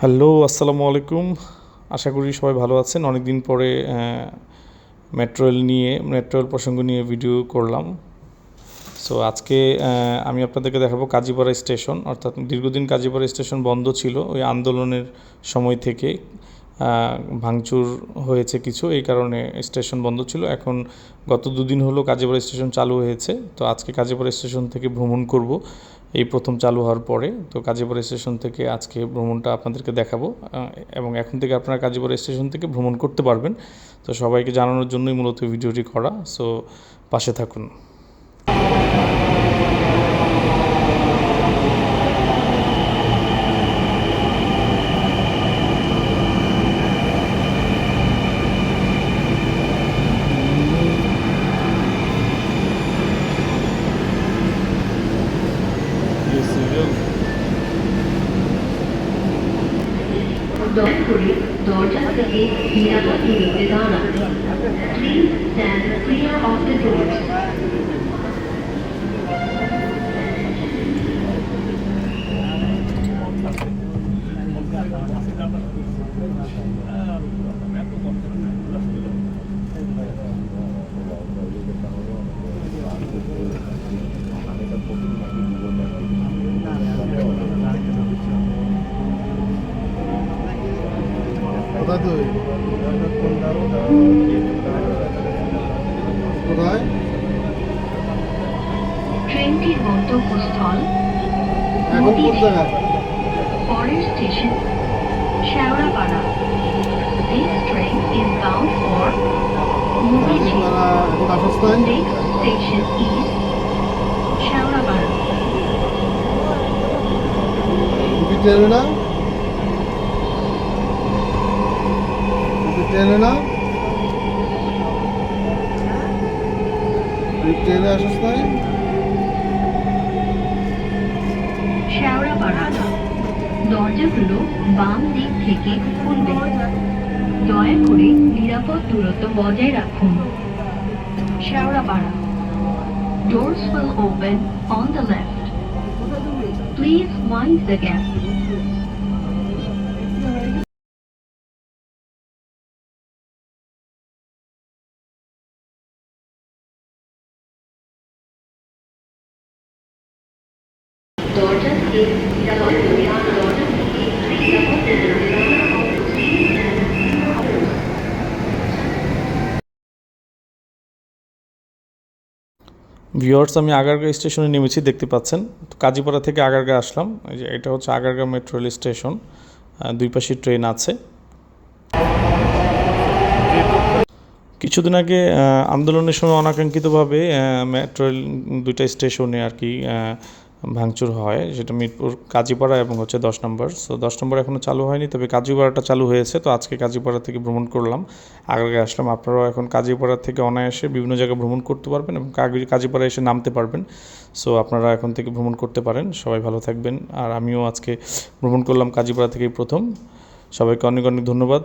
Hello, আসসালামু আলাইকুম। আশা করি সবাই ভালো আছেন। অনেক দিন পরে মেট্রোয়েল নিয়ে মেট্রোয়েল প্রসঙ্গ নিয়ে ভিডিও করলাম। সো আজকে আমি আপনাদেরকে দেখাবো কাজীপাড়া স্টেশন অর্থাৎ দীর্ঘদিন কাজীপাড়া স্টেশন বন্ধ ছিল। ওই আন্দোলনের সময় থেকে ভাঙচুর হয়েছে কিছু। এই কারণে স্টেশন বন্ধ ছিল। এখন গত দুদিন হলো কাজীপাড়া স্টেশন চালু হয়েছে। তো আজকে কাজীপাড়া স্টেশন থেকে ভ্রমণ করব। এই প্রথম চালু হওয়ার পরে তো কাজীপুর স্টেশন থেকে আজকে ভ্রমণটা আপনাদেরকে দেখাবো এবং এখন থেকে আপনারা কাজীপুর স্টেশন থেকে ভ্রমণ করতে পারবেন। তো সবাইকে জানানোর জন্যই মূলত ভিডিওটি করা, সো পাশে থাকুন। দয়া করে দরজা থেকে নিরাপদ দূরত্বে দাঁড়ান please stand clear of the door কোথায় ট্রেনটির গন্তব্যস্থল এখন কোন জায়গায়? পরের station Shewrapara. This train is bound for এখন Next station is শেওড়াপাড়া। তুমি ট্রেনে না? তুমি ট্রেনে না? তুই ট্রেনে আসস্তায় শেওড়াপাড়া দরজাগুলো বাম দিক থেকে খুলবে। দয়া করে নিরাপদ দূরত্ব বজায় রাখুন। Shewrapara Doors will open on the left. Please mind the gap. Viewers আমি আগারগাঁ স্টেশনে নেমেছি, দেখতে পাচ্ছেন। কাজীপাড়া থেকে আগারগাঁ আসলাম। এই যে এটা হচ্ছে আগারগাঁ মেট্রো রেল স্টেশন। দুই পাশে ট্রেন আছে। কিছুদিন আগে আন্দোলনের সময় অনাকাঙ্ক্ষিতভাবে মেট্রো রেল দুইটা স্টেশনে আর কি ভাঙচুর হয়, সেটা মিরপুর কাজীপাড়া এবং হচ্ছে দশ নম্বর। সো দশ নম্বর এখনও চালু হয়নি, তবে কাজীপাড়াটা চালু হয়েছে, তো আজকে কাজীপাড়া থেকে ভ্রমণ করলাম। আগে আসলাম, আপনারাও এখন কাজীপাড়া থেকে অনায়াসে বিভিন্ন জায়গায় ভ্রমণ করতে পারবেন এবং কাজীপাড়া এসে নামতে পারবেন। সো আপনারা এখন থেকে ভ্রমণ করতে পারেন, সবাই ভালো থাকবেন। আর আমিও আজকে ভ্রমণ করলাম কাজীপাড়া থেকেই প্রথম। সবাইকে অনেক অনেক ধন্যবাদ।